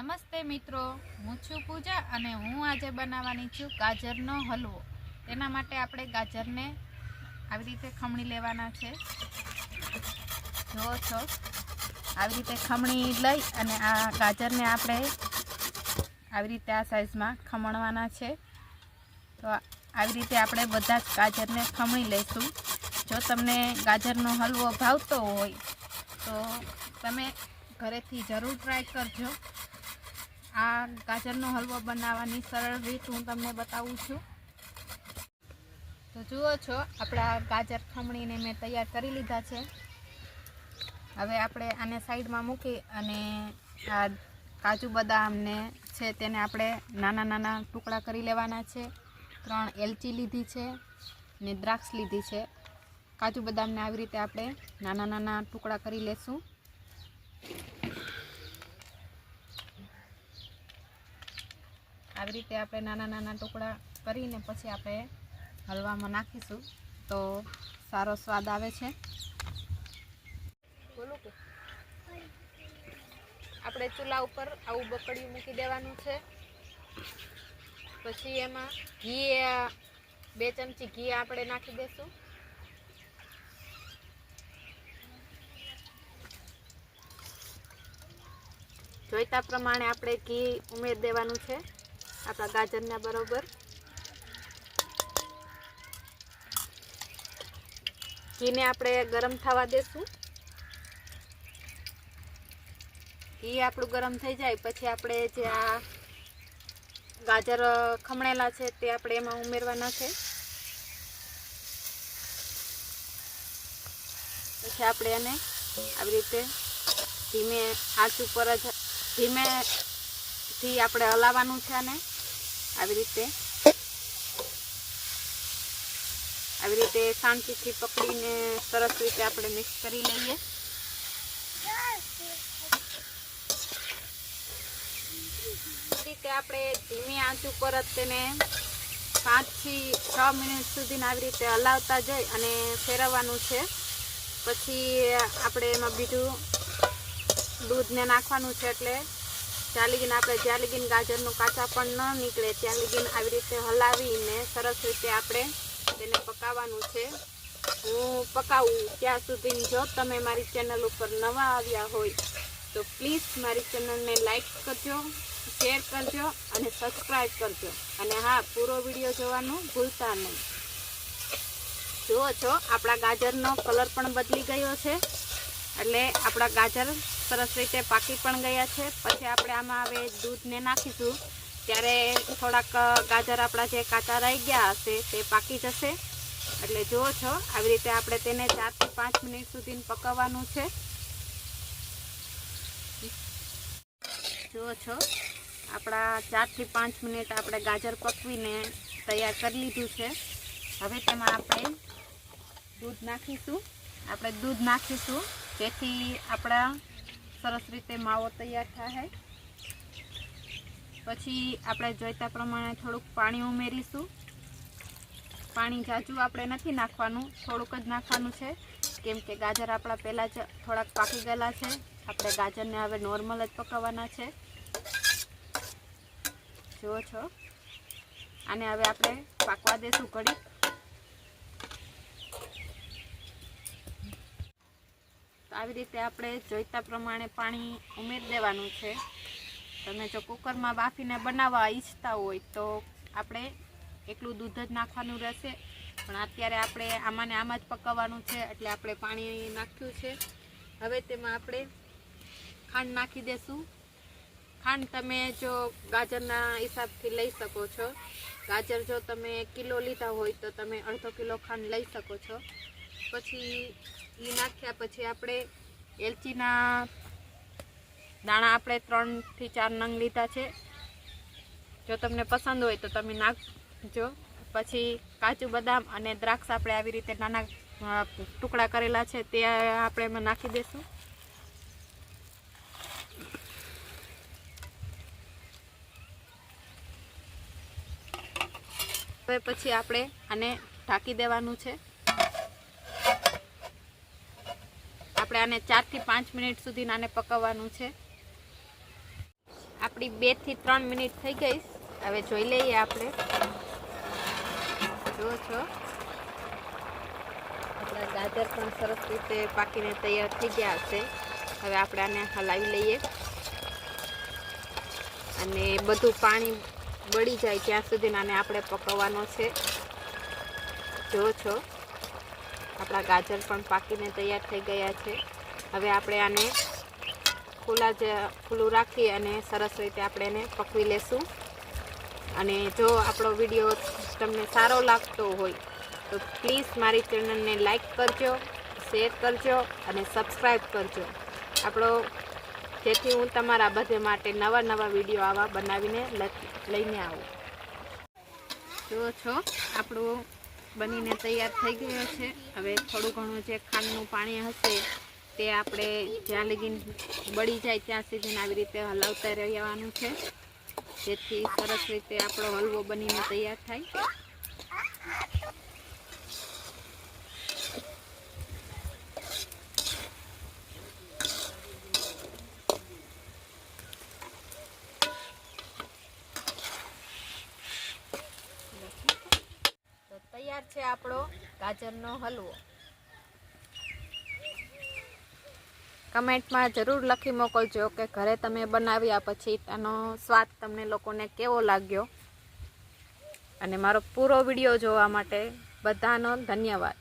નમસ્તે મિત્રો, હું છું પૂજા અને હું આજે બનાવવાની છું ગાજરનો હલવો. તેના માટે આપણે ગાજરને આવી રીતે ખમણી લેવાના છે. જુઓ છો. આવી રીતે ખમણી લઈ અને આ ગાજરને આપણે આવી રીતે આ સાઈઝમાં ખમણવાના છે. તો આવી રીતે આપણે બધા જ ગાજરને ખમણી લઈશું. જો તમને ગાજરનો હલવો ભાવતો હોય, તો તમે ઘરેથી જરૂર ટ્રાય કરજો. આ ગાજરનો હલવો બનાવવાની સરળ રીત હું તમને બતાવું છું. તો જુઓ છો, આપણા ગાજર ખમણીને મેં તૈયાર કરી લીધા છે. હવે આપણે આને સાઈડમાં મૂકી અને આ કાજુ બદામને છે તેને આપણે નાના નાના ટુકડા કરી લેવાના છે. ત્રણ એલચી લીધી છે ને દ્રાક્ષ લીધી છે. કાજુ બદામને આવી રીતે આપણે નાના નાના ટુકડા કરી લેશું. આવી રીતે આપણે નાના નાના ટુકડા કરીને પછી આપણે હલવામાં નાખીશું. તો સારો સ્વાદ આવે છે. આપણે ચૂલા ઉપર આવું બકડિયું મૂકી દેવાનું છે. પછી એમાં ઘી બે ચમચી ઘી આપણે નાખી દઈશું જોઈતા પ્રમાણે આપણે ઘી ઉમેર દેવાનું છે. આપણા ગાજરના બરોબર. ઘીને આપણે ગરમ થવા દેશું. ઘી આપણું ગરમ થઈ જાય, પછી આપણે જે આ ગાજર ખમણેલા છે તે આપણે એમાં ઉમેરવાના છે. પછી આપણે એને આવી રીતે ધીમે આંચ ઉપર જ ધીમેથી આપણે હલાવવાનું છે આને. આવી રીતે. આવી રીતે શાંતિથી પકડીને સરસ રીતે આપણે મિક્સ કરી લઈએ. રીતે આપણે ધીમી આંચ ઉપર જ તેને પાંચથી છ મિનિટ સુધી આવી રીતે હલાવતા જઈ અને ફેરવવાનું છે. પછી આપણે એમાં બીજું દૂધને નાખવાનું છે એટલે ત્યાં લગીને આપણે જ્યાં લગીને ગાજરનું કાચા પણ ન નીકળે. ત્યાં લગીને આવી રીતે હલાવીને સરસ રીતે આપણે તેને પકાવવાનું છે. હું પકાવું ત્યાં સુધી જો તમે મારી ચેનલ ઉપર નવા આવ્યા હોય તો પ્લીઝ મારી ચેનલને લાઈક કરજો, શેર કરજો અને સબસ્ક્રાઈબ કરજો. અને હા, પૂરો વીડિયો જોવાનું ભૂલતા નહીં. જુઓ છો, આપણા ગાજરનો કલર પણ બદલી ગયો છે. એટલે આપણા ગાજર સરસ રીતે પાકી પણ ગયા છે. પછી આપણે આમાં હવે દૂધને નાખીશું. ત્યારે થોડાક ગાજર આપણા જે કાચા રહી ગયા હશે તે પાકી જશે. એટલે જુઓ છો, આવી રીતે આપણે તેને ચારથી પાંચ મિનિટ સુધી પકવવાનું છે. જુઓ છો, આપણા ચારથી પાંચ મિનિટ આપણે ગાજર પકવીને તૈયાર કરી લીધું છે. હવે તેમાં આપણે દૂધ નાખીશું. આપણે દૂધ નાખીશું. જેથી આપણા સરસ રીતે માવો તૈયાર થાય. પછી આપણે જોઈતા પ્રમાણે થોડુંક પાણી ઉમેરીશું. પાણી જાજુ આપણે નથી નાખવાનું, થોડુંક જ નાખવાનું છે. કેમ કે ગાજર આપણા પહેલાં જ થોડાક પાકી ગયેલા છે. આપણે ગાજરને હવે નોર્મલ જ પકાવવાના છે. જુઓ છો. આને હવે આપણે પાકવા દેશું ઘડી તો આવી રીતે આપણે જોઈતા પ્રમાણે પાણી ઉમેરી દેવાનું છે. તમે જો કુકરમાં બાફીને બનાવવા ઈચ્છતા હોય તો આપણે એકલું દૂધ જ નાખવાનું રહેશે. પણ અત્યારે આપણે આમાંને આમાં જ પકાવવાનું છે, એટલે આપણે પાણી નાખ્યું છે. હવે તેમાં આપણે ખાંડ નાખી દેશું. ખાંડ તમે જો ગાજરના હિસાબથી લઈ શકો છો. ગાજર જો તમે કિલો લીધા હોય તો તમે અડધો કિલો ખાંડ લઈ શકો છો. પછી એ નાખ્યા પછી આપણે એલચીના દાણા આપણે ત્રણથી ચાર નંગ લીધા છે. જો તમને પસંદ હોય તો તમે નાખજો. પછી કાજુ બદામ અને દ્રાક્ષ આપણે આવી રીતે નાના ટુકડા કરેલા છે તે આપણે એમાં નાખી દઈશું હવે પછી આપણે આને ઢાંકી દેવાનું છે. આપણે આને ચારથી પાંચ મિનિટ સુધી આને પકાવવાનું છે. આપણી બેથી ત્રણ મિનિટ થઈ ગઈ. હવે જોઈ લઈએ આપણે. જુઓ છો. આપણા ગાજર પણ સરસ રીતે પાકીને તૈયાર થઈ ગયા હશે હવે આપણે આને હલાવી લઈએ. અને બધું પાણી બળી જાય ત્યાં સુધી આને આપણે પકવવાનો છે. જો છો. આપણા ગાજર પણ પાકીને તૈયાર થઈ ગયા છે. હવે આપણે આને ખુલ્લા જ ખુલ્લું રાખી અને સરસ રીતે આપણે એને પકવી લેશું. અને જો આપણો વીડિયો તમને સારો લાગતો હોય, તો પ્લીઝ મારી ચેનલને લાઈક કરજો, શેર કરજો અને સબસ્ક્રાઈબ કરજો. આપણો, જેથી હું તમારા બધે માટે નવા નવા વીડિયો આવા બનાવીને લઈને આવું. જુઓ છો, આપણું બનીને તૈયાર થઈ ગયો છે. હવે થોડું ઘણું જે ખાંડનું પાણી હશે તે આપણે જ્યાં લગી બળી જાય ત્યાં સુધી આવી રીતે હલાવતા રહેવાનું છે. જેથી સરસ રીતે આપણો હલવો બનીને તૈયાર થાય તો તૈયાર છે આપણો ગાજરનો હલવો. કમેન્ટમાં જરૂર લખી મોકલજો કે ઘરે તમે બનાવ્યા પછી તેનો સ્વાદ તમને લોકોને કેવો લાગ્યો. અને મારો પૂરો વીડિયો જોવા માટે બધાનો ધન્યવાદ.